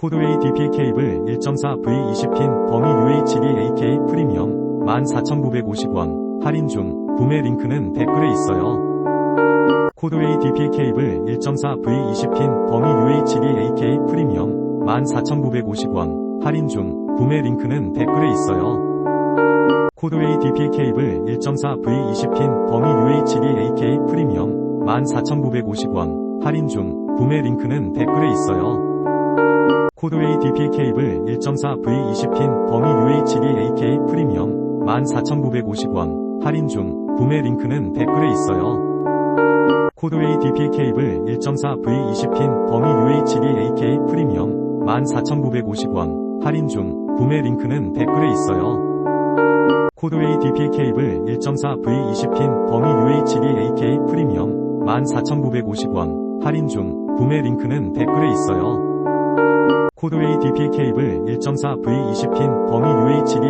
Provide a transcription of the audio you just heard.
코드웨이 DP 케이블 1.4V20핀 범위 UHD AK 프리미엄 14,950원 할인 중 구매 링크는 댓글에 있어요. 코드웨이 DP 케이블 1.4V20핀 범위 UHD AK 프리미엄 14,950원 할인 중 구매 링크는 댓글에 있어요. 코드웨이 DP 케이블 1.4V20핀 범위 UHD AK 프리미엄 14,950원 할인 중 구매 링크는 댓글에 있어요. 코드웨이 DP 케이블 1.4V20핀 범위 UHD AK 프리미엄 14,950원 할인 중 구매 링크는 댓글에 있어요. 코드웨이 DP 케이블 1.4V20핀 범위 UHD AK 프리미엄 14,950원 할인 중 구매 링크는 댓글에 있어요. 코드웨이 DP 케이블 1.4V20핀 범위 UHD AK 프리미엄 14,950원 할인 중 구매 링크는 댓글에 있어요. 코드웨이 DP 케이블 1.4V20핀 범위 UHD